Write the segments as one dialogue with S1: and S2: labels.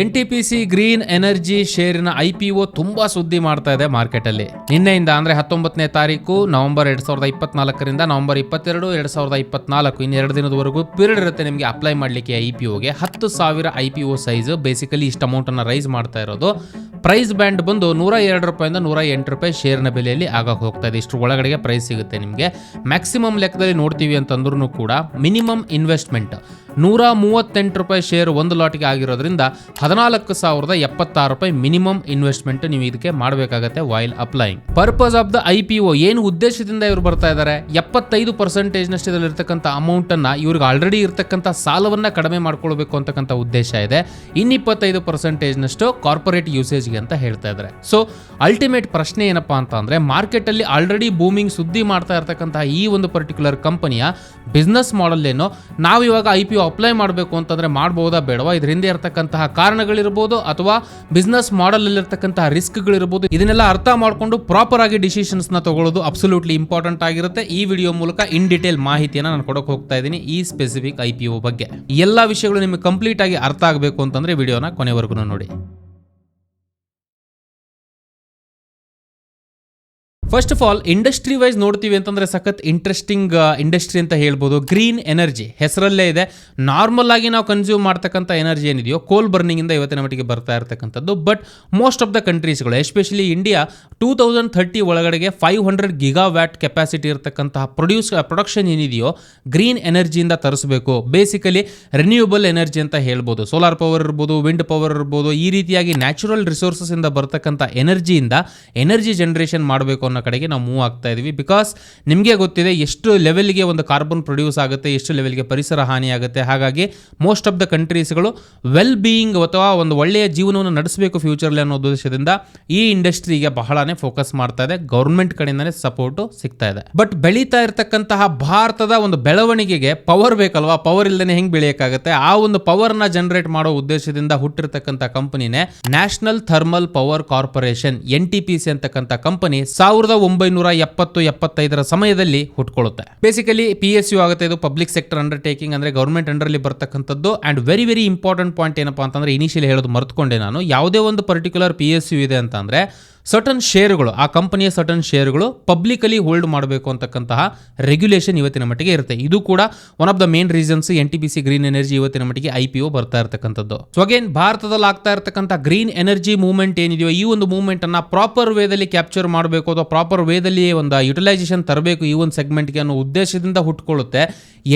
S1: N T P C green energy ಶೇರಿನ I P O ತುಂಬಾ ಸುದ್ದಿ ಮಾಡ್ತಾ ಇದೆ ಮಾರ್ಕೆಟಲ್ಲಿ. ನಿನ್ನೆಯಿಂದ ಅಂದ್ರೆ ಹತ್ತೊಂಬತ್ತನೇ ತಾರೀಕು, ನವೆಂಬರ್ ಎರಡ್ ಸಾವಿರದ ಇಪ್ಪತ್ನಾಲ್ಕರಿಂದ ನವೆಂಬರ್ ಇಪ್ಪತ್ತೆರಡು, ಎರಡ್ ಸಾವಿರದ ಇಪ್ಪತ್ನಾಲ್ಕು ಇನ್ನು ಎರಡು ದಿನದವರೆಗೂ ಪೀರಿಯಡ್ ಇರುತ್ತೆ ನಿಮಗೆ ಅಪ್ಲೈ ಮಾಡಲಿಕ್ಕೆ ಐ ಪಿ ಒಗೆ. ಹತ್ತು ಸಾವಿರ I P O size basically ಇಷ್ಟು ಅಮೌಂಟನ್ನು ರೈಸ್ ಮಾಡ್ತಾ ಇರೋದು. ಪ್ರೈಸ್ ಬ್ಯಾಂಡ್ ಬಂದು ನೂರ ಎರಡು ರೂಪಾಯಿಂದ ನೂರ ಎಂಟು ರೂಪಾಯಿ ಶೇರ್ನ ಬೆಲೆಯಲ್ಲಿ ಆಗಕ್ಕೆ ಹೋಗ್ತಾ ಇದೆ. ಇಷ್ಟು ಒಳಗಡೆಗೆ ಪ್ರೈಸ್ ಸಿಗುತ್ತೆ ನಿಮಗೆ. ಮ್ಯಾಕ್ಸಿಮಮ್ ಲೆಕ್ಕದಲ್ಲಿ ನೋಡ್ತೀವಿ ಅಂತಂದ್ರೂ ಕೂಡ ಮಿನಿಮಮ್ ಇನ್ವೆಸ್ಟ್ಮೆಂಟ್ ನೂರ ಮೂವತ್ತೆಂಟು ರೂಪಾಯಿ ಶೇರ್ ಒಂದು ಲಾಟ್ಗೆ ಆಗಿರೋದ್ರಿಂದ ಹದಿನಾಲ್ಕು ಸಾವಿರದ ಎಪ್ಪತ್ತಾರು ರೂಪಾಯಿ ಮಿನಿಮಮ್ ಇನ್ವೆಸ್ಟ್ಮೆಂಟ್ ನೀವು ಇದಕ್ಕೆ ಮಾಡಬೇಕಾಗತ್ತೆ while applying purpose of the I P O ಏನು ಉದ್ದೇಶದಿಂದ ಇವರು ಬರ್ತಾ ಇದ್ದಾರೆ ಎಪ್ಪತ್ತೈದು ಪರ್ಸೆಂಟೇಜ್ನಷ್ಟು ಇದರಲ್ಲಿರ್ತಕ್ಕಂಥ ಅಮೌಂಟನ್ನು ಇವ್ರಿಗೆ ಆಲ್ರೆಡಿ ಇರ್ತಕ್ಕಂಥ ಸಾಲವನ್ನು ಕಡಿಮೆ ಮಾಡ್ಕೊಳ್ಬೇಕು ಅಂತಕ್ಕಂಥ ಉದ್ದೇಶ ಇದೆ. ಇನ್ನಿಪ್ಪತ್ತೈದು ಪರ್ಸೆಂಟೇಜ್ನಷ್ಟು ಕಾರ್ಪೊರೇಟ್ ಯೂಸೇಜ್ಗೆ ಅಂತ ಹೇಳ್ತಾ ಇದ್ದಾರೆ ಸೊ ಅಲ್ಟಿಮೇಟ್ ಪ್ರಶ್ನೆ ಏನಪ್ಪಾ ಅಂತ ಅಂದ್ರೆ, ಮಾರ್ಕೆಟಲ್ಲಿ ಆಲ್ರೆಡಿ ಬೂಮಿಂಗ್ ಸುದ್ದಿ ಮಾಡ್ತಾ ಇರ್ತಕ್ಕಂತಹ ಈ ಒಂದು ಪರ್ಟಿಕ್ಯುಲರ್ ಕಂಪನಿಯ ಬಿಸ್ನೆಸ್ ಮಾಡೆಲ್ ಏನು? ನಾವು ಇವಾಗ ಐ ಪಿ ಅಪ್ಲೈ ಮಾಡಬೇಕು ಅಂತಂದರೆ ಮಾಡ್ಬೋದಾ ಬೇಡವಾ? ಇದ್ರ ಹಿಂದೆ ಇರತಕ್ಕಂತಹ ಕಾರಣಗಳಿರ್ಬೋದು ಅಥವಾ ಬಿಸ್ನೆಸ್ ಮಾಡಲಲ್ಲಿರ್ತಕ್ಕಂತಹ ರಿಸ್ಕ್ಗಳಿರ್ಬೋದು ಇದನ್ನೆಲ್ಲ ಅರ್ಥ ಮಾಡಿಕೊಂಡು ಪ್ರಾಪರ್ ಆಗಿ ಡಿಸಿಷನ್ಸ್ನ ತಗೊಳ್ಳೋದು ಅಬ್ಸಲ್ಯೂಟ್ಲಿ ಇಂಪಾರ್ಟೆಂಟ್ ಆಗಿರುತ್ತೆ. ಈ ವಿಡಿಯೋ ಮೂಲಕ ಇನ್ ಡೀಟೇಲ್ ಮಾಹಿತಿಯನ್ನು ನಾನು ಕೊಡೋಕೆ ಹೋಗ್ತಾ ಇದ್ದೀನಿ ಈ ಸ್ಪೆಸಿಫಿಕ್ ಐ ಬಗ್ಗೆ. ಎಲ್ಲ ವಿಷಯಗಳು ನಿಮಗೆ ಕಂಪ್ಲೀಟ್ ಆಗಿ ಅರ್ಥ ಆಗಬೇಕು ಅಂತಂದರೆ ವಿಡಿಯೋನ ಕೊನೆವರೆಗೂ ನೋಡಿ. First of all industry wise ನೋಡ್ತೀವಿ ಅಂತಂದ್ರೆ ಸಖತ್ ಇಂಟ್ರೆಸ್ಟಿಂಗ್ ಇಂಡಸ್ಟ್ರಿ ಅಂತ ಹೇಳ್ಬೋದು. ಗ್ರೀನ್ ಎನರ್ಜಿ ಹೆಸರಲ್ಲೇ ಇದೆ. ನಾರ್ಮಲ್ ಆಗಿ ನಾವು ಕನ್ಸ್ಯೂಮ್ ಮಾಡ್ತಕ್ಕಂಥ ಎನರ್ಜಿ ಏನಿದೆಯೋ ಕೋಲ್ ಬರ್ನಿಂಗ್ ಇಂದ ಇವತ್ತಿನ ಮಟ್ಟಿಗೆ ಬರ್ತಾ ಇರತಕ್ಕಂಥದ್ದು. But most of the ಕಂಟ್ರೀಸ್ಗಳು especially India two thousand thirty ಒಳಗಡೆಗೆ five hundred giga watt capacity ಇರತಕ್ಕಂತಹ ಪ್ರೊಡ್ಯೂಸ್ ಪ್ರೊಡಕ್ಷನ್ ಏನಿದೆಯೋ ಗ್ರೀನ್ ಎನರ್ಜಿಯಿಂದ ತರಿಸಬೇಕು. ಬೇಸಿಕಲಿ ರಿನ್ಯೂಬಲ್ ಎನರ್ಜಿ ಅಂತ ಹೇಳ್ಬೋದು. ಸೋಲಾರ್ ಪವರ್ ಇರ್ಬೋದು ವಿಂಡ್ ಪವರ್ ಇರ್ಬೋದು, ಈ ರೀತಿಯಾಗಿ ನ್ಯಾಚುರಲ್ ರಿಸೋರ್ಸಸ್ ಇಂದ ಬರ್ತಕ್ಕಂಥ ಎನರ್ಜಿಯಿಂದ ಎನರ್ಜಿ ಜನರೇಷನ್ ಮಾಡಬೇಕು ಕಡೆಗೆ ನಾವು ಮೂವ್ ಆಗ್ತಾ ಇದೀವಿ. ಬಿಕಾಸ್ ನಿಮಗೆ ಗೊತ್ತಿದೆ ಎಷ್ಟು ಲೆವೆಲ್ಗೆ ಒಂದು ಕಾರ್ಬನ್ ಪ್ರೊಡ್ಯೂಸ್ ಆಗುತ್ತೆ, ಎಷ್ಟು ಲೆವೆಲ್ಗೆ ಪರಿಸರ ಹಾನಿ ಆಗುತ್ತೆ. ಹಾಗಾಗಿ ಮೋಸ್ಟ್ ಆಫ್ ದ ಕಂಟ್ರೀಸ್ಗಳು ವೆಲ್ ಬೀಯಿಂಗ್ ಅಥವಾ ಒಂದು ಒಳ್ಳೆಯ ಜೀವನವನ್ನು ನಡೆಸಬೇಕು ಫ್ಯೂಚರ್ಲಿ ಅನ್ನೋ ಉದ್ದೇಶದಿಂದ ಈ ಇಂಡಸ್ಟ್ರಿಗೆ ಬಹಳನೇ ಫೋಕಸ್ ಮಾಡ್ತಾ ಇದೆ. ಗೌರ್ಮೆಂಟ್ ಕಡೆಯಿಂದನೇ ಸಪೋರ್ಟು ಸಿಗ್ತಾ ಇದೆ. ಬಟ್ ಬೆಳೀತಾ ಇರತಕ್ಕಂತಹ ಭಾರತದ ಒಂದು ಬೆಳವಣಿಗೆಗೆ ಪವರ್ ಬೇಕಲ್ವಾ? ಪವರ್ ಇಲ್ಲದೆ ಹೆಂಗೆ ಬೆಳೆಯೋಕ್ಕಾಗುತ್ತೆ? ಆ ಒಂದು ಪವರ್ನ ಜನರೇಟ್ ಮಾಡೋ ಉದ್ದೇಶದಿಂದ ಹುಟ್ಟಿರ್ತಕ್ಕಂಥ ಕಂಪನಿನೇ National Thermal Power Corporation N T P C ಅಂತಕ್ಕಂಥ ಕಂಪನಿ ಸಾವಿರದ ಒಂಬೈನೂರ ಎಪ್ಪತ್ತು ಎಪ್ಪತ್ತೈದರ ಸಮಯದಲ್ಲಿ ಹುಟ್ಕೊಳ್ಳುತ್ತೆ. ಬೇಸಿಕಲಿ ಪಿ ಎಸ್ ಯು ಆಗುತ್ತೆ, ಇದು ಪಬ್ಲಿಕ್ ಸೆಕ್ಟರ್ ಅಂಡರ್ಟೇಕಿಂಗ್ ಅಂದ್ರೆ ಗೌರ್ಮೆಂಟ್ ಅಂಡರ್ಲಿ ಬರ್ತಕ್ಕಂಥದ್ದು. And very very important point ಏನಪ್ಪಾ ಅಂತಂದ್ರೆ ಇನಿಷಿಯಲಿ ಹೇಳೋದು ಮರ್ತ್ಕೊಂಡೆ ನಾನು. ಯಾವುದೇ ಒಂದು ಪರ್ಟಿಕ್ಯುಲರ್ ಪಿ ಎಸ್ ಯು ಇದೆ ಅಂತಂದ್ರೆ ಸರ್ಟನ್ ಶೇರುಗಳು ಆ ಕಂಪನಿಯ ಸರ್ಟನ್ ಶೇರುಗಳು ಪಬ್ಲಿಕಲಿ ಹೋಲ್ಡ್ ಮಾಡಬೇಕು ಅಂತಕ್ಕಂತಹ ರೆಗ್ಯುಲೇಷನ್ ಇವತ್ತಿನ ಮಟ್ಟಿಗೆ ಇರುತ್ತೆ. ಇದು ಕೂಡ one of the main reasons N T P C green energy ಇವತ್ತಿನ ಮಟ್ಟಿಗೆ ಐ ಪಿ ಒ ಬರ್ತಾ ಇರತಕ್ಕಂಥದ್ದು. ಸೊ ಅಗೇನ್ ಭಾರತದಲ್ಲಿ ಆಗ್ತಾ ಇರತಕ್ಕಂಥ ಗ್ರೀನ್ ಎನರ್ಜಿ ಮೂವ್ಮೆಂಟ್ ಏನಿದೆಯೋ, ಈ ಒಂದು ಮೂವ್ಮೆಂಟ್ ಅನ್ನ ಪ್ರಾಪರ್ ವೇದಲ್ಲಿ ಕ್ಯಾಪ್ಚರ್ ಮಾಡಬೇಕು ಅಥವಾ ಪ್ರಾಪರ್ ವೇದಲ್ಲಿ ಒಂದು ಯುಟಿಲೈಸೇಷನ್ ತರಬೇಕು ಈ ಒಂದು ಸೆಗ್ಮೆಂಟ್ಗೆ ಅನ್ನೋ ಉದ್ದೇಶದಿಂದ ಹುಟ್ಕೊಳ್ಳುತ್ತೆ.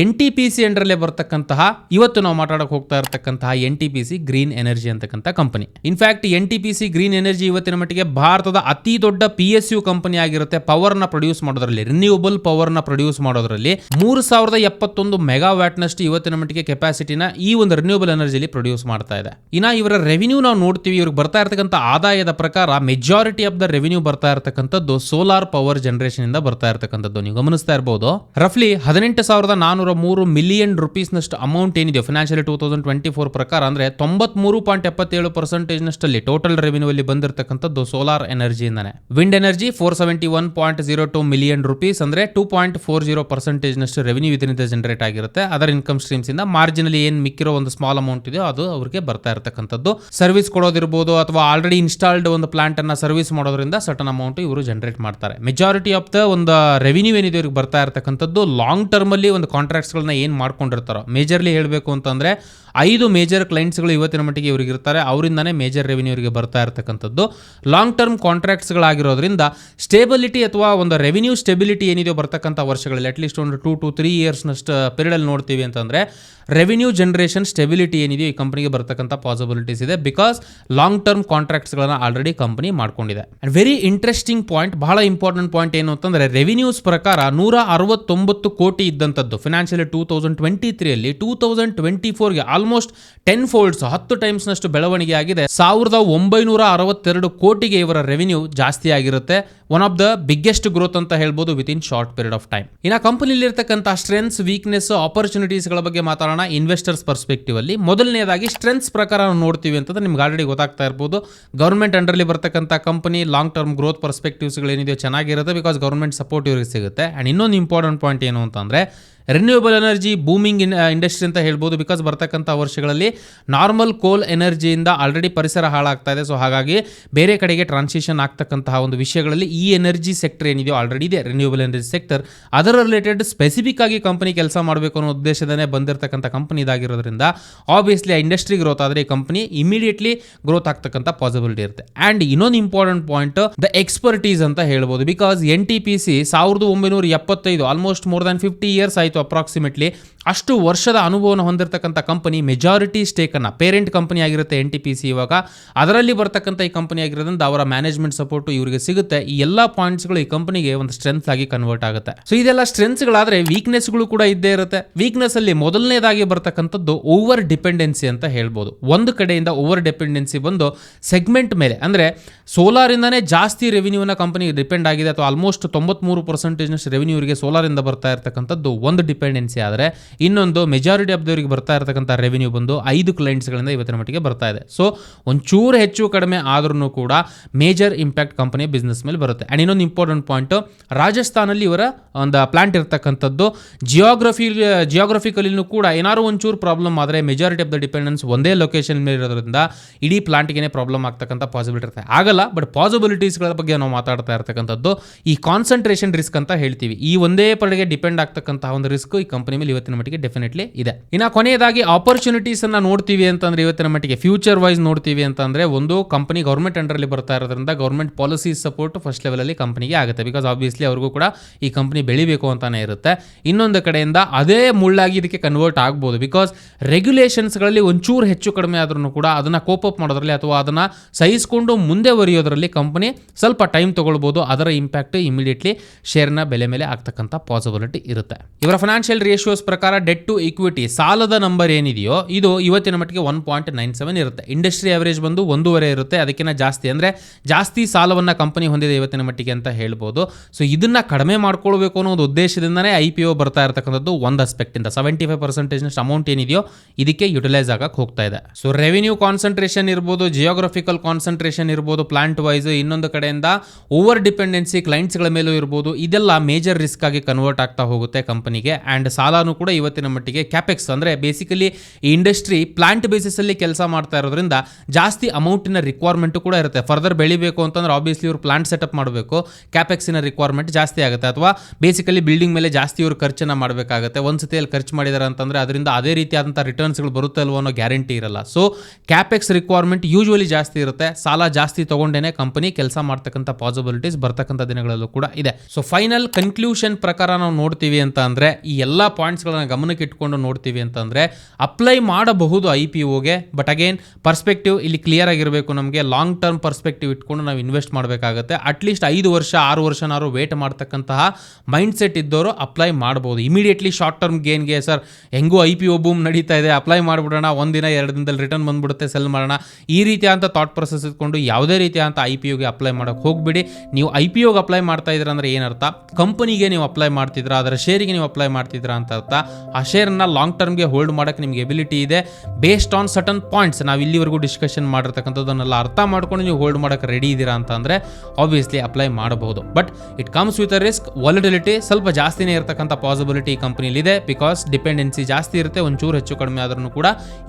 S1: ಎನ್ ಟಿ ಪಿ ಸಿ ಅಂಡರಲ್ಲೇ ಬರ್ತಕ್ಕಂತಹ, ಇವತ್ತು ನಾವು ಮಾತಾಡಕ್ಕೆ ಹೋಗ್ತಾ ಇರತಕ್ಕಂತಹ N T P C green energy ಅಂತಕ್ಕಂಥ company. In fact N T P C green energy ಇವತ್ತಿನ ಮಟ್ಟಿಗೆ ಭಾರತದ ಅತಿ ದೊಡ್ಡ ಪಿ ಎಸ್ ಯು ಕಂಪನಿ ಆಗಿರುತ್ತೆ. ಪವರ್ನ ಪ್ರೊಡ್ಯೂಸ್ ಮಾಡೋದ್ರಲ್ಲಿ ರಿನ್ಯೂವಬಲ್ ಪವರ್ನ ಪ್ರೊಡ್ಯೂಸ್ ಮಾಡೋದ್ರಲ್ಲಿ ಮೂರು ಸಾವಿರದ ಎಪ್ಪತ್ತೊಂದು ಮೆಗಾ ನಷ್ಟು ಇವತ್ತಿನ ಮಟ್ಟಿಗೆ ಕೆಪಾಸಿಟಿನ ಈ ಒಂದು ರಿನ್ಯೂವಬಲ್ ಎನರ್ಜಿಲಿ ಪ್ರೊಡ್ಯೂಸ್ ಮಾಡ್ತಾ ಇದೆ. ಇನ್ನ ಇವರ ರೆವಿನ್ಯೂ ನಾವು ನೋಡ್ತೀವಿ, ಇವ್ರಿಗೆ ಬರ್ತಾ ಇರತಕ್ಕಂಥ ಆದಾಯದ ಪ್ರಕಾರ ಮೆಜಾರಿಟಿ ಆಫ್ ದ ರೆವಿನ್ಯೂ ಬರ್ತಾ ಇರತಕ್ಕಂಥದ್ದು ಸೋಲಾರ್ ಪವರ್ ಜನರೇಷನ್ ಇಂದ ಬರ್ತಾ ಇರತಕ್ಕಂಥದ್ದು. ನೀವು ಗಮನಿಸ್ತಾ ಇರಬಹುದು ರಫ್ಲಿ ಹದಿನೆಂಟು ಸಾವಿರದ ನಾನೂರ ಮೂರು ಮಿಲಿಯನ್ ರುಪೀಸ್ನಷ್ಟು ಅಮೌಂಟ್ ಏನಿದೆ financial two thousand twenty four ಪ್ರಕಾರ ಅಂದ್ರೆ ತೊಂಬತ್ಮೂರು ಪಾಯಿಂಟ್ ಎಪ್ಪತ್ತೇಳು ಪರ್ಸೆಂಟೇಜ್ನಷ್ಟಲ್ಲಿ ಟೋಟಲ್ ರೆವಿನ್ಯೂ ಅಲ್ಲಿ ಬಂದಿರತಕ್ಕಂಥದ್ದು solar ಎನರ್ಜಿಯಿಂದಾನೆ wind energy four seventy one point zero two million rupees ಅಂದರೆ two point four zero percentage ನಷ್ಟು ರೆವಿನ್ಯೂ ಇದರಿಂದ ಜನರೇಟ್ ಆಗಿರುತ್ತೆ. ಅದರ ಇನ್ಕಮ್ ಸ್ಟ್ರೀಮ್ಸ್ ಇಂದ ಮಾರ್ಜಿನಲಿ ಏನು ಮಿಕ್ಕಿರೋ ಒಂದು ಸ್ಮಾಲ್ ಅಮೌಂಟ್ ಇದೆಯೋ ಅದು ಅವರಿಗೆ ಬರ್ತಾ ಇರತಕ್ಕಂಥದ್ದು. ಸರ್ವಿಸ್ ಕೊಡೋದಿರ್ಬೋದು ಅಥವಾ ಆಲ್ರೆಡಿ ಇನ್ಸ್ಟಾಲ್ಡ್ ಒಂದು ಪ್ಲಾಂಟ್ ಅನ್ನ ಸರ್ವಿಸ್ ಮಾಡೋದ್ರಿಂದ ಸಟನ್ ಅಮೌಂಟ್ ಇವರು ಜನರೇಟ್ ಮಾಡ್ತಾರೆ. ಮೆಜಾರಿಟಿ ಆಫ್ ದ ಒಂದು ರೆವಿನ್ಯೂ ಏನಿದೆ ಇವ್ರಿಗೆ ಬರ್ತಾ ಇರತಕ್ಕಂಥದ್ದು ಲಾಂಗ್ ಟರ್ಮ್ ಅಲ್ಲಿ ಒಂದು ಕಾಂಟ್ರಾಕ್ಟ್ಸ್ ಏನು ಏನ್ ಮಾಡ್ಕೊಂಡಿರ್ತಾರೋ. ಮೇಜರ್ಲಿ ಹೇಳಬೇಕು ಅಂತಂದ್ರೆ ಐದು ಮೇಜರ್ ಕ್ಲೈಂಟ್ಸ್ಗಳು ಇವತ್ತಿನ ಮಟ್ಟಿಗೆ ಇವರಿಗಿರ್ತಾರೆ. ಅವರಿಂದಾನೇ ಮೇಜರ್ ರೆವಿನ್ಯೂ ಇವರಿಗೆ ಬರ್ತಾ ಇರತಕ್ಕಂಥದ್ದು. ಲಾಂಗ್ ಟರ್ಮ್ ಕಾಂಟ್ರಾಕ್ಟ್ಸ್ಗಳಾಗಿರೋದ್ರಿಂದ ಸ್ಟೇಬಿಲಿಟಿ ಅಥವಾ ಒಂದು ರೆವಿನ್ಯೂ ಸ್ಟೆಬಿಲಿಟಿ ಏನಿದೆಯೋ ಬರ್ತಕ್ಕಂಥ ವರ್ಷಗಳಲ್ಲಿ ಅಟ್ಲೀಸ್ಟ್ ಒಂದು ಟೂ ಟು ತ್ರೀ ಇಯರ್ಸ್ನಷ್ಟು ಪೀರಿಯಡಲ್ಲಿ ನೋಡ್ತೀವಿ ಅಂತಂದರೆ ರೆವಿನ್ಯೂ ಜನರೇಷನ್ ಸ್ಟೆಬಿಲಿಟಿ ಏನಿದೆಯೋ ಈ ಕಂಪನಿಗೆ ಬರ್ತಕ್ಕಂಥ ಪಾಸಿಬಿಲಿಟೀಸ್ ಇದೆ ಬಿಕಾಸ್ ಲಾಂಗ್ ಟರ್ಮ್ ಕಾಂಟ್ರಾಕ್ಟ್ಸ್ಗಳನ್ನು ಆಲ್ರೆಡಿ ಕಂಪನಿ ಮಾಡ್ಕೊಂಡಿದೆ. ಆ್ಯಂಡ್ ವೆರಿ ಇಂಟ್ರೆಸ್ಟಿಂಗ್ ಪಾಯಿಂಟ್ ಬಹಳ ಇಂಪಾರ್ಟೆಂಟ್ ಪಾಯಿಂಟ್ ಏನು ಅಂತಂದರೆ ರೆವಿನ್ಯೂಸ್ ಪ್ರಕಾರ ನೂರ ಅರವತ್ತೊಂಬತ್ತು ಕೋಟಿ ಇದ್ದಂಥದ್ದು ಫಿನಾನ್ಷಿಯಲ್ ಟೂ ತೌಸಂಡ್ ಟ್ವೆಂಟಿ ತ್ರೀಯಲ್ಲಿ ಟೂ ತೌಸಂಡ್ ಟ್ವೆಂಟಿ ಫೋರ್ಗೆ ಆಲ್ಮೋಸ್ಟ್ ಟೆನ್ ಫೋಲ್ಡ್ಸ್ ಹತ್ತು ಟೈಮ್ಸ್ನಷ್ಟು ಬೆಳವಣಿಗೆ ಆಗಿದೆ. ಸಾವಿರದ ಒಂಬೈನೂರ ಅರವತ್ತೆರಡು ಕೋಟಿಗೆ ಇವರ ರೆವಿನ್ಯೂ ಜಾಸ್ತಿ ಆಗಿರುತ್ತೆ. One of the biggest growth ಅಂತ ಹೇಳ್ಬೋದು with in short period of time ಇನ್ನು ಕಂಪನಿಲಿರ್ತಕ್ಕಂಥ ಸ್ಟ್ರೆಂತ್ಸ್ ವೀಕ್ನೆಸ್ ಆಪರ್ಚುನಿಟೀಸ್ಗಳ ಬಗ್ಗೆ ಮಾತಾಡೋಣ ಇನ್ವೆಸ್ಟರ್ಸ್ ಪರ್ಸ್ಪೆಕ್ಟಿವ್ ಅಲ್ಲಿ. ಮೊದಲನೇದಾಗಿ ಸ್ಟ್ರೆಂತ್ಸ್ ಪ್ರಕಾರ ನಾವು ನೋಡ್ತೀವಿ ಅಂತಂದ್ರೆ ನಿಮ್ಗೆ ಆಲ್ರೆಡಿ ಗೊತ್ತಾಗ್ತಾ ಇರ್ಬೋದು. ಗೌರ್ಮೆಂಟ್ ಅಂಡರ್ಲಿ ಬರ್ತಕ್ಕಂಥ ಕಂಪನಿ ಲಾಂಗ್ ಟರ್ಮ್ ಗ್ರೋತ್ ಪರ್ಸ್ಪೆಕ್ಟಿವ್ಸ್ಗಳು ಏನಿದೆಯೋ ಚೆನ್ನಾಗಿರುತ್ತೆ ಬಿಕಾಸ್ ಗೌರ್ಮೆಂಟ್ ಸಪೋರ್ಟ್ ಇವರಿಗೆ ಸಿಗುತ್ತೆ. ಆ್ಯಂಡ್ ಇನ್ನೊಂದು ಇಂಪಾರ್ಟೆಂಟ್ ಪಾಯಿಂಟ್ ಏನು ಅಂತಂದ್ರೆ renewable energy booming in industry ಅಂತ ಹೇಳ್ಬೋದು. ಬಿಕಾಸ್ ಬರ್ತಕ್ಕಂಥ ವರ್ಷಗಳಲ್ಲಿ ನಾರ್ಮಲ್ ಕೋಲ್ ಎನರ್ಜಿಯಿಂದ ಆಲ್ರೆಡಿ ಪರಿಸರ ಹಾಳಾಗ್ತಾ ಇದೆ. ಸೊ ಹಾಗಾಗಿ ಬೇರೆ ಕಡೆಗೆ ಟ್ರಾನ್ಸಿಷನ್ ಆಗ್ತಕ್ಕಂತಹ ಒಂದು ವಿಷಯಗಳಲ್ಲಿ ಈ ಎನರ್ಜಿ ಸೆಕ್ಟರ್ ಏನಿದೆಯೋ ಆಲ್ರೆಡಿ ಇದೆ. ರಿನ್ಯೂಯಬಲ್ ಎನರ್ಜಿ ಸೆಕ್ಟರ್ ಅದರ ರಿಲೇಟೆಡ್ ಸ್ಪೆಸಿಫಿಕ್ ಆಗಿ ಕಂಪನಿ ಕೆಲಸ ಮಾಡಬೇಕು ಅನ್ನೋ ಉದ್ದೇಶದನೇ ಬಂದಿರತಕ್ಕಂಥ ಕಂಪನಿ ಇದಾಗಿರೋದ್ರಿಂದ ಆಬ್ವಿಯಸ್ಲಿ ಆ ಇಂಡಸ್ಟ್ರಿ ಗ್ರೋತ್ ಆದರೆ ಈ ಕಂಪನಿ ಇಮಿಡಿಯೇಟ್ಲಿ ಗ್ರೋತ್ ಆಗ್ತಕ್ಕಂಥ ಪಾಸಿಬಿಲಿಟಿ ಇರುತ್ತೆ. ಆ್ಯಂಡ್ ಇನ್ನೊಂದು ಇಂಪಾರ್ಟೆಂಟ್ ಪಾಯಿಂಟ್ ದ ಎಕ್ಸ್ಪರ್ಟೀಸ್ ಅಂತ ಹೇಳ್ಬೋದು. Because N T P C ಸಾವಿರದ ಒಂಬೈನೂರ ಎಪ್ಪತ್ತೈದು almost more than fifty years ಆಯಿತು. आहे अप्रॉक्सिमेटली ಅಷ್ಟು ವರ್ಷದ ಅನುಭವನ ಹೊಂದಿರತಕ್ಕಂಥ ಕಂಪನಿ ಮೆಜಾರಿಟಿ ಸ್ಟೇಕನ್ನು ಪೇರೆಂಟ್ ಕಂಪನಿ ಆಗಿರುತ್ತೆ ಎನ್ ಟಿ ಪಿ ಸಿ ಇವಾಗ. ಅದರಲ್ಲಿ ಬರ್ತಕ್ಕಂಥ ಈ ಕಂಪನಿ ಆಗಿರೋದ್ರಿಂದ ಅವರ ಮ್ಯಾನೇಜ್ಮೆಂಟ್ ಸಪೋರ್ಟು ಇವರಿಗೆ ಸಿಗುತ್ತೆ. ಈ ಎಲ್ಲ ಪಾಯಿಂಟ್ಸ್ಗಳು ಈ ಕಂಪನಿಗೆ ಒಂದು ಸ್ಟ್ರೆಂತ್ ಆಗಿ ಕನ್ವರ್ಟ್ ಆಗುತ್ತೆ. ಸೊ ಇದೆಲ್ಲ ಸ್ಟ್ರೆಂತ್ಸ್ಗಳಾದರೆ ವೀಕ್ನೆಸ್ಗಳು ಕೂಡ ಇದ್ದೇ ಇರುತ್ತೆ. ವೀಕ್ನೆಸ್ ಅಲ್ಲಿ ಮೊದಲನೇದಾಗಿ ಬರ್ತಕ್ಕಂಥದ್ದು ಓವರ್ ಡಿಪೆಂಡೆನ್ಸಿ ಅಂತ ಹೇಳ್ಬೋದು. ಒಂದು ಕಡೆಯಿಂದ ಓವರ್ ಡಿಪೆಂಡೆನ್ಸಿ ಬಂದು ಸೆಗ್ಮೆಂಟ್ ಮೇಲೆ, ಅಂದರೆ ಸೋಲಾರಿಂದನೇ ಜಾಸ್ತಿ ರೆವಿನ್ಯೂನ ಕಂಪನಿ ಡಿಪೆಂಡ್ ಆಗಿದೆ. ಅಥವಾ ಆಲ್ಮೋಸ್ಟ್ ತೊಂಬತ್ಮೂರು ಪರ್ಸೆಂಟೇಜ್ನಷ್ಟು ರೆವಿನ್ಯೂ ಇವರಿಗೆ ಸೋಲಾರಿಂದ ಬರ್ತಾ ಇರತಕ್ಕಂಥದ್ದು ಒಂದು ಡಿಪೆಂಡೆನ್ಸಿ ಆದರೆ ಇನ್ನೊಂದು ಮೆಜಾರಿಟಿ ಆಫ್ ದವರಿಗೆ ಬರ್ತಾ ಇರತಕ್ಕಂಥ ರೆವಿನ್ಯೂ ಬಂದು ಐದು ಕ್ಲೈಂಟ್ಸ್ಗಳಿಂದ ಇವತ್ತಿನ ಮಟ್ಟಿಗೆ ಬರ್ತಾ ಇದೆ. ಸೊ ಒಂಚೂರು ಹೆಚ್ಚು ಕಡಿಮೆ ಆದ್ರೂ ಕೂಡ ಮೇಜರ್ ಇಂಪ್ಯಾಕ್ಟ್ ಕಂಪನಿಯ ಬಿಸ್ನೆಸ್ ಮೇಲೆ ಬರುತ್ತೆ. ಆ್ಯಂಡ್ ಇನ್ನೊಂದು ಇಂಪಾರ್ಟೆಂಟ್ ಪಾಯಿಂಟು ರಾಜಸ್ಥಾನಲ್ಲಿ ಇವರ ಒಂದು ಪ್ಲಾಂಟ್ ಇರತಕ್ಕಂಥದ್ದು ಜಿಯೋಗ್ರಫಿ ಜಿಯೋಗ್ರಫಿಕಲಿನೂ ಕೂಡ ಏನಾದ್ರು ಒಂಚೂರು ಪ್ರಾಬ್ಲಮ್ ಆದರೆ ಮೆಜಾರಿಟಿ ಆಫ್ ದ ಡಿಪೆಂಡೆನ್ಸ್ ಒಂದೇ ಲೊಕೇಶನ್ ಮೇಲೆ ಇರೋದ್ರಿಂದ ಇಡೀ ಪ್ಲಾಂಟ್ಗೆ ಪ್ರಾಬ್ಲಮ್ ಆಗ್ತಕ್ಕಂಥ ಪಾಸಿಬಿಲಿಟಿ ಇರುತ್ತೆ. ಆಗಲ್ಲ ಬಟ್ ಪಾಸಿಬಿಲಿಟೀಸ್ಗಳ ಬಗ್ಗೆ ನಾವು ಮಾತಾಡ್ತಾ ಇರ್ತಕ್ಕಂಥದ್ದು, ಈ ಕಾನ್ಸಂಟ್ರೇಷನ್ ರಿಸ್ಕ್ ಅಂತ ಹೇಳ್ತೀವಿ. ಈ ಒಂದೇ ಪಡೆಗೆ ಡಿಪೆಂಡ್ ಆಗ್ತಕ್ಕಂತಹ ಒಂದು ರಿಸ್ಕ್ ಈ ಕಂಪನಿ ಮೇಲೆ ಇವತ್ತಿನ ಮಟ್ಟಿಗೆ ಡೆಫಿನೆಟ್ಲಿ ಇದೆ. ಇನ್ನು ಕೊನೆಯದಾಗಿ ಆಪರ್ಚುನಿಟೀಸ್ ಅನ್ನ ನೋಡ್ತೀವಿ ಅಂತಂದ್ರೆ ಇವತ್ತಿನ ಮಟ್ಟಿಗೆ ಫ್ಯೂಚರ್ ವೈಸ್ ನೋಡ್ತೀವಿ ಅಂತಂದ್ರೆ ಒಂದು ಕಂಪನಿ ಗೌರ್ಮೆಂಟ್ ಅಂಡರಲ್ಲಿ ಬರ್ತಾ ಇರೋದ್ರಿಂದ ಗೌರ್ಮೆಂಟ್ ಪಾಲಿಸಿ ಸಪೋರ್ಟ್ ಫಸ್ಟ್ ಲೆವೆಲಲ್ಲಿ ಕಂಪನಿಗೆ ಆಗುತ್ತೆ. ಬಿಕಾಸ್ ಆಬ್ವಿಯಸ್ಲಿ ಅವ್ರಿಗೂ ಕೂಡ ಈ ಕಂಪನಿ ಬೆಳಿಬೇಕು ಅಂತಾನೆ ಇರುತ್ತೆ. ಇನ್ನೊಂದು ಕಡೆಯಿಂದ ಅದೇ ಮುಳ್ಳಾಗಿ ಇದಕ್ಕೆ ಕನ್ವರ್ಟ್ ಆಗ್ಬೋದು. ಬಿಕಾಸ್ ರೆಗ್ಯುಲೇಷನ್ಸ್ಗಳಲ್ಲಿ ಒಂಚೂರು ಹೆಚ್ಚು ಕಡಿಮೆ ಆದ್ರೂ ಕೂಡ ಅದನ್ನ ಕೋಪ್ ಅಪ್ ಮಾಡೋದ್ರಲ್ಲಿ ಅಥವಾ ಅದನ್ನ ಸಹಿಸಿಕೊಂಡು ಮುಂದೆ ಬರೆಯೋದ್ರಲ್ಲಿ ಕಂಪನಿ ಸ್ವಲ್ಪ ಟೈಮ್ ತಗೊಳ್ಬೋದು. ಅದರ ಇಂಪ್ಯಾಕ್ಟ್ ಇಮಿಡಿಯೇಟ್ಲಿ ಶೇರ್ನ ಬೆಲೆ ಮೇಲೆ ಆಗ್ತಕ್ಕಂಥ ಪಾಸಿಬಿಲಿಟಿ ಇರುತ್ತೆ. ಇವರ ಫೈನಾನ್ಷಿಯಲ್ ರೇಷಿಯೋಸ್ ಪ್ರಕಾರ ಡೆಟ್ ಟು ಇಕ್ವಿಟಿ ಸಾಲದ ನಂಬರ್ ಏನಿದೆಯೋ, ಇದು ಇವತ್ತಿನ ಮಟ್ಟಿಗೆ ಒನ್ ಪಾಯಿಂಟ್ ನೈನ್ ಸೆವೆನ್ ಇರುತ್ತೆ. ಇಂಡಸ್ಟ್ರಿ ಅವರೇಜ್ ಬಂದು ಒಂದೂವರೆ ಇರುತ್ತೆ. ಅದಕ್ಕಿಂತ ಜಾಸ್ತಿ ಅಂದರೆ ಜಾಸ್ತಿ ಸಾಲವನ್ನು ಕಂಪನಿ ಹೊಂದಿದೆ ಇವತ್ತಿನ ಮಟ್ಟಿಗೆ ಅಂತ ಹೇಳ್ಬೋದು. ಸೊ ಇದನ್ನ ಕಡಿಮೆ ಮಾಡ್ಕೊಳ್ಬೇಕು ಅನ್ನೋ ಒಂದು ಉದ್ದೇಶದಿಂದನೇ ಐ ಪಿ ಒ ಬರ್ತಾ ಇರತಕ್ಕಂಥದ್ದು ಒಂದು ಅಸ್ಪೆಕ್ಟಿಂದ ಸೆವೆಂಟಿ ಫೈವ್ ಪರ್ಸೆಂಟೇಜ್ನಷ್ಟು ಅಮೌಂಟ್ ಏನಿದೆಯೋ, ಇದಕ್ಕೆ ಯುಟಿಲೈಸ್ ಆಗಕ್ಕೆ ಹೋಗ್ತಾ ಇದೆ. ಸೊ ರೆವಿನ್ಯೂ ಕಾನ್ಸಂಟ್ರೇಷನ್ ಇರ್ಬೋದು ಜಿಯೋಗ್ರಫಿಕಲ್ ಕಾನ್ಸಂಟ್ರೇಷನ್ ಇರ್ಬೋದು ಪ್ಲಾಂಟ್ ವೈಸ್ ಇನ್ನೊಂದು ಕಡೆಯಿಂದ ಓವರ್ ಡಿಪೆಂಡೆನ್ಸಿ ಕ್ಲೈಂಟ್ಸ್ಗಳ ಮೇಲೂ ಇರ್ಬೋದು. ಇದೆಲ್ಲ ಮೇಜರ್ ರಿಸ್ಕ್ ಆಗಿ ಕನ್ವರ್ಟ್ ಆಗ್ತಾ ಹೋಗುತ್ತೆ ಕಂಪನಿಗೆ ಆ್ಯಂಡ್ ಸಾಲನೂ ಕೂಡ ಇವತ್ತಿನ ಮಟ್ಟಿಗೆ ಕ್ಯಾಪೆಕ್ಸ್ ಅಂದರೆ ಬೇಸಿಕಲಿ ಈ ಇಂಡಸ್ಟ್ರಿ ಪ್ಲಾಂಟ್ ಬೇಸಿಸಲ್ಲಿ ಕೆಲಸ ಮಾಡ್ತಾ ಇರೋದ್ರಿಂದ ಜಾಸ್ತಿ ಅಮೌಂಟಿನ ರಿಕ್ವೈರ್ಮೆಂಟು ಕೂಡ ಇರುತ್ತೆ. ಫರ್ದರ್ ಬೆಳಿಬೇಕು ಅಂತಂದ್ರೆ ಆಬ್ವಿಯಸ್ಲಿ ಇವರು ಪ್ಲಾಂಟ್ ಸೆಟಪ್ ಮಾಡಬೇಕು. ಕ್ಯಾಪೆಕ್ಸಿನ ರಿಕ್ವೈರ್ಮೆಂಟ್ ಜಾಸ್ತಿ ಆಗುತ್ತೆ. ಅಥವಾ ಬೇಸಿಕಲಿ ಬಿಲ್ಡಿಂಗ್ ಮೇಲೆ ಜಾಸ್ತಿ ಇವರು ಖರ್ಚನ್ನು ಮಾಡಬೇಕಾಗುತ್ತೆ. ಒಂದು ಸತಿಯಲ್ಲಿ ಖರ್ಚು ಮಾಡಿದಾರೆ ಅಂತಂದರೆ ಅದರಿಂದ ಅದೇ ರೀತಿಯಾದಂಥ ರಿಟರ್ನ್ಸ್ಗಳು ಬರುತ್ತೆ ಅಲ್ವೋ ಅನ್ನೋ ಗ್ಯಾರಂಟಿ ಇರಲ್ಲ. ಸೊ ಕ್ಯಾಪೆಕ್ಸ್ ರಿಕ್ವೈರ್ಮೆಂಟ್ ಯೂಶ್ವಲಿ ಜಾಸ್ತಿ ಇರುತ್ತೆ. ಸಾಲ ಜಾಸ್ತಿ ತಗೊಂಡೇನೆ ಕಂಪನಿ ಕೆಲಸ ಮಾಡ್ತಕ್ಕಂಥ ಪಾಸಿಬಿಲಿಟೀಸ್ ಬರ್ತಕ್ಕಂಥ ದಿನಗಳಲ್ಲೂ ಕೂಡ ಇದೆ. ಸೊ ಫೈನಲ್ ಕನ್ಕ್ಲೂಷನ್ ಪ್ರಕಾರ ನಾವು ನೋಡ್ತೀವಿ ಅಂತ ಅಂದರೆ ಈ ಎಲ್ಲ ಪಾಯಿಂಟ್ಸ್ಗಳನ್ನ ಗಮನಕ್ಕೆ ಇಟ್ಕೊಂಡು ನೋಡ್ತೀವಿ ಅಂತಂದರೆ ಅಪ್ಲೈ ಮಾಡಬಹುದು ಐ ಪಿ ಒಗೆ ಬಟ್ ಅಗೇನ್ ಪರ್ಸ್ಪೆಕ್ಟಿವ್ ಇಲ್ಲಿ ಕ್ಲಿಯರ್ ಆಗಿರಬೇಕು ನಮಗೆ. ಲಾಂಗ್ ಟರ್ಮ್ ಪರ್ಸ್ಪೆಕ್ಟಿವ್ ಇಟ್ಕೊಂಡು ನಾವು ಇನ್ವೆಸ್ಟ್ ಮಾಡಬೇಕಾಗುತ್ತೆ. ಅಟ್ಲೀಸ್ಟ್ ಐದು ವರ್ಷ, ಆರು ವರ್ಷನಾರು ವೇಟ್ ಮಾಡ್ತಕ್ಕಂತಹ ಮೈಂಡ್ ಸೆಟ್ ಇದ್ದವರು ಅಪ್ಲೈ ಮಾಡ್ಬೋದು ಇಮಿಡಿಯೇಟ್ಲಿ ಶಾರ್ಟ್ ಟರ್ಮ್ ಗೇನ್ಗೆ ಸರ್, ಹೆಂಗೂ ಐ ಪಿ ಒ ಬೂಮ್ ನಡೀತಾ ಇದೆ ಅಪ್ಲೈ ಮಾಡಿಬಿಡೋಣ. ಒಂದಿನ ಎರಡು ದಿನದಲ್ಲಿ ರಿಟರ್ನ್ ಬಂದ್ಬಿಡುತ್ತೆ ಸೆಲ್ ಮಾಡೋಣ. ಈ ರೀತಿಯಾದಂಥ ಥಾಟ್ ಪ್ರೊಸೆಸ್ ಇಟ್ಕೊಂಡು ಯಾವುದೇ ರೀತಿಯಾದಂಥ ಐ ಪಿ ಒಗೆ ಅಪ್ಲೈ ಮಾಡೋಕ್ಕೆ ಹೋಗ್ಬಿಡಿ. ನೀವು ಐ ಪಿ ಒಗೆ ಅಪ್ಲೈ ಮಾಡ್ತಾ ಇದ್ದೀರ ಅಂದರೆ ಏನರ್ಥ? ಕಂಪನಿಗೆ ನೀವು ಅಪ್ಲೈ ಮಾಡ್ತಿದ್ರಾ ಅದರ ಶೇರಿಗೆ ನೀವು ಅಪ್ಲೈ ಮಾಡ್ತಿದ್ರಾ ಅಂತ ಅರ್ಥ? ಆ ಶೇರನ್ನ ಲಾಂಗ್ ಟರ್ಮ್ಗೆ ಹೋಲ್ಡ್ ಮಾಡೋಕ್ಕೆ ನಿಮಗೆ ಎಬಿಲಿಟಿ ಇದೆ. ಬೇಸ್ಡ್ ಆನ್ ಸಟನ್ ಪಾಯಿಂಟ್ಸ್ ನಾವು ಇಲ್ಲಿವರೆಗೂ ಡಿಸ್ಕಷನ್ ಮಾಡಿರ್ತಕ್ಕಂಥದ್ದನ್ನೆಲ್ಲ ಅರ್ಥ ಮಾಡ್ಕೊಂಡು ನೀವು ಹೋಲ್ಡ್ ಮಾಡೋಕ್ಕೆ ರೆಡಿ ಇದ್ದೀರಾ ಅಂತ ಅಂದರೆ ಆಬ್ವಿಯಸ್ಲಿ ಅಪ್ಲೈ ಮಾಡಬಹುದು. But it comes with a risk volatility ಸ್ವಲ್ಪ ಜಾಸ್ತಿನೇ ಇರತಕ್ಕಂಥ ಪಾಸಿಬಿಲಿಟಿ ಕಂಪನಿಲಿದೆ ಬಿಕಾಸ್ ಡಿಪೆಂಡೆನ್ಸಿ ಜಾಸ್ತಿ ಇರುತ್ತೆ, ಒಂಚೂರು ಹೆಚ್ಚು ಕಡಿಮೆ ಆದ್ರೂ ಕೂಡ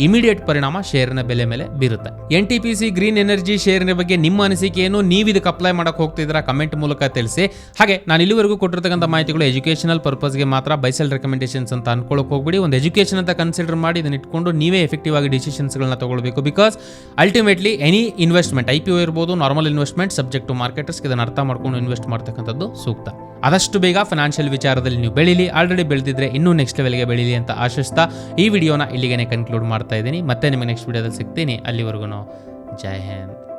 S1: ಇಮಿಡಿಯೇಟ್ ಪರಿಣಾಮ ಶೇರ್ನ ಬೆಲೆ ಮೇಲೆ ಬೀರುತ್ತೆ. N T P C green energy ಶೇರಿನ ಬಗ್ಗೆ ನಿಮ್ಮ ಅನಿಸಿಕೆ ಏನು? ನೀವು ಇದಕ್ಕೆ ಅಪ್ಲೈ ಮಾಡಕ್ಕೆ ಹೋಗ್ತಿದ್ದೀರಾ ಕಮೆಂಟ್ ಮೂಲಕ ತಿಳಿಸಿ. ಹಾಗೆ ನಾನು ಇಲ್ಲಿವರೆಗೂ ಕೊಟ್ಟಿರ್ತಕ್ಕಂಥ ಮಾಹಿತಿಗಳು ಎಜುಕೇಷನಲ್ ಪರ್ಪಸ್ಗೆ ಮಾತ್ರ ಬೈಸೆಲ್ ರೆಕಮೆಂಡೇಶನ್ಸ್ ಅಂತ ಅನ್ಕೊಳ್ಳೋಕೆ ಹೋಗ್ಬಿಡಿ. ಒಂದು ಎಜುಕೇಷನ್ ಅಂತ ಕನ್ಸಿಡರ್ ಮಾಡಿ ಇದನ್ನ ಇಟ್ಕೊಂಡು ನೀವೇ ಎಫೆಕ್ಟಿವ್ ಆಗಿ ಡಿಸಿಷನ್ಸ್ಗಳನ್ನ ತಗೊಳ್ಬೇಕು. Because ultimately any investment I P O ಇರ್ಬೋದು normal investment subject to marketers ಇದನ್ನು ಅರ್ಥ ಮಾಡ್ಕೊಂಡು ಇನ್ವೆಸ್ಟ್ ಮಾಡ್ತಕ್ಕಂಥದ್ದು ಸೂಕ್ತ. ಆದಷ್ಟು ಬೇಗ ಫೈನಾನ್ಷಿಯಲ್ ವಿಚಾರದಲ್ಲಿ ನೀವು ಬೆಳೀಲಿ. ಆಲ್ರೆಡಿ ಬೆಳೆದಿದ್ರೆ ಇನ್ನೂ ನೆಕ್ಸ್ಟ್ ಲೆವೆಲ್ಗೆ ಬೆಳೀಲಿ ಅಂತ ಆಶಿಸ್ತಾ ಈ ವಿಡಿಯೋನ ಇಲ್ಲಿಗೆ ಕನ್ಕ್ಲೂಡ್ ಮಾಡ್ತಾ ಇದ್ದೀನಿ. ಮತ್ತೆ ನಿಮಗೆ ನೆಕ್ಸ್ಟ್ ವಿಡಿಯೋದಲ್ಲಿ ಸಿಗ್ತೀನಿ. ಅಲ್ಲಿವರೆಗೂ ಜೈ ಹಿಂದ್.